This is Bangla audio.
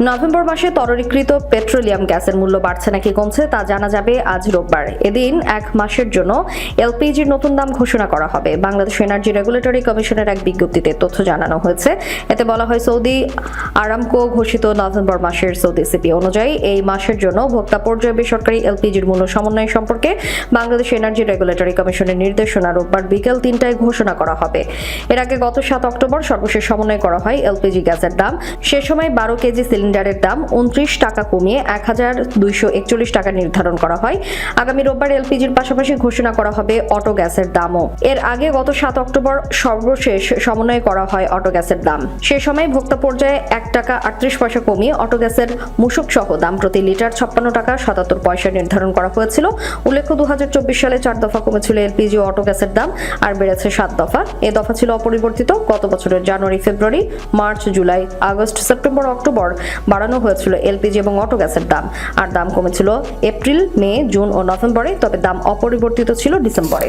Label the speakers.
Speaker 1: নভেম্বর মাসে তরলীকৃত পেট্রোলিয়াম গ্যাসের মূল্য বাড়ছে নাকি কমছে তা জানা যাবে আজ রোববার। এদিন এক মাসের জন্য এলপিজির নতুন দাম ঘোষণা করা হবে। বাংলাদেশ এনার্জি রেগুলেটরি কমিশনের এক বিজ্ঞপ্তিতে তথ্য জানানো হয়েছে। এতে বলা হয়, সৌদি আরামকো ঘোষিত নভেম্বর মাসের সৌদি সিপি অনুযায়ী এই মাসের জন্য ভোক্তা পর্যায়ে বেসরকারি এলপিজির মূল্য সমন্বয় সম্পর্কে বাংলাদেশ এনার্জি রেগুলেটরি কমিশনের নির্দেশনা রোববার বিকেল তিনটায় ঘোষণা করা হবে। এর আগে গত সাত অক্টোবর সর্বশেষ সমন্বয় করা হয় এলপিজি গ্যাসের দাম। সে সময় বারো কেজি সিলিন্ডারের দাম উনত্রিশ টাকা কমিয়ে এক হাজার দুইশো একচল্লিশ টাকা নির্ধারণ করা হয়। আগামী রোববার এলপিজির পাশাপাশি ঘোষণা করা হবে অটো গ্যাসের দামও। এর আগে গত সাত অক্টোবর সর্বশেষ সমন্বয় করা হয় অটো গ্যাসের দাম। সে সময় ভোক্তা পর্যায়ে এক টাকা আটত্রিশ পয়সা কমিয়ে অটো গ্যাসের মূসক সহ দাম প্রতি লিটার ছাপ্পান্ন টাকা সাতাত্তর পয়সা নির্ধারণ করা হয়েছিল। উল্লেখ্য দু হাজার চব্বিশ সালে চার দফা কমেছিল এলপিজি অটো গ্যাসের দাম আর বেড়েছে সাত দফা। এ দফা ছিল অপরিবর্তিত। গত বছরের January, February, March, July, August, September, October বাড়ানো হয়েছিল এলপিজি এবং অটো গ্যাসের দাম। আর দাম কমেছিল এপ্রিল, মে, জুন ও নভেম্বরে, তবে দাম অপরিবর্তিত ছিল ডিসেম্বরে।